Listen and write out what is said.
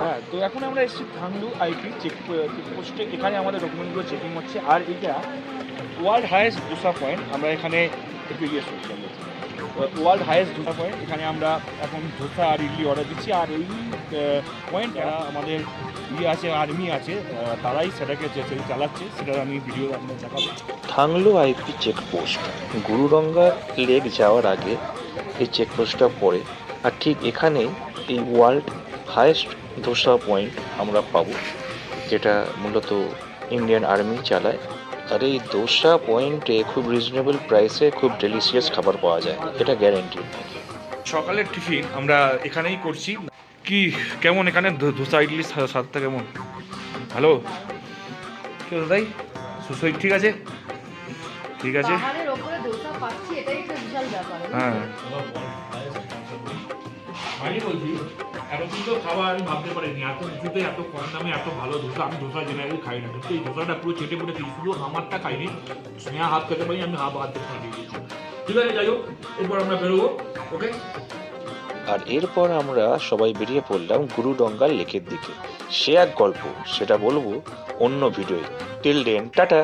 হ্যাঁ তো এখন আমরা এসেছি থাংলু আইপি চেক চেকপোস্টে এখানে আমাদের ডকুমেন্টগুলো চেকিং হচ্ছে। আর এটা ওয়ার্ল্ড হাইয়েস্ট দোসা পয়েন্ট আমরা এখানে একটু ইয়ে করছি ওয়ার্ল্ড হাইয়েস্ট দোসা পয়েন্ট এখানে আমরা এখন ধোসা আর ইডলি অর্ডার দিচ্ছি। আর এই পয়েন্ট আমাদের ইয়ে আছে আর্মি আছে তারাই সেটাকে চালাচ্ছে সেটা আমি ভিডিও আপনার দেখাবো। থাংলো আইপি চেকপোস্ট গুরুরঙ্গা লেক যাওয়ার আগে এই চেকপোস্টটা পড়ে। আর ঠিক এখানেই এই ওয়ার্ল্ড হায়েস্ট ধোসা পয়েন্ট আমরা পাবো যেটা মূলত ইন্ডিয়ান আর্মি চালায়। আর এই দোসা পয়েন্টে খুব রিজনেবল প্রাইসে খুব ডেলিশিয়াস খাবার পাওয়া যায় এটা গ্যারেন্টি সকালের টিফিন আমরা এখানেই করছি। কি কেমন এখানে ধোসা ইডলি স্বা- স্বাদটা কেমন? হ্যালো? কি দাদাই সুসই ঠিক আছে? ঠিক আছে। পাহাড়ের আমি বলছি খাবার আমি ভাবতে পারিনি, এত এত কম দামে এত ভালো ধোসা, আমি ধোসা খাই না কিন্তু এই ধোসাটা পুরো চেটে পুটে শুধু আমারটা খাইনি, স্নেহা হাত খেতে পারি, আমি হাফ হাত দিয়েছি ঠিক আছে, যাই হোক, এরপর আমরা বেরোবো, ওকে? আর এরপর আমরা সবাই বেরিয়ে পড়লাম গুরুডঙ্গার লেকের দিকে। সে এক গল্প, সেটা বলব অন্য ভিডিওয়ে টিল ডেন টাটা।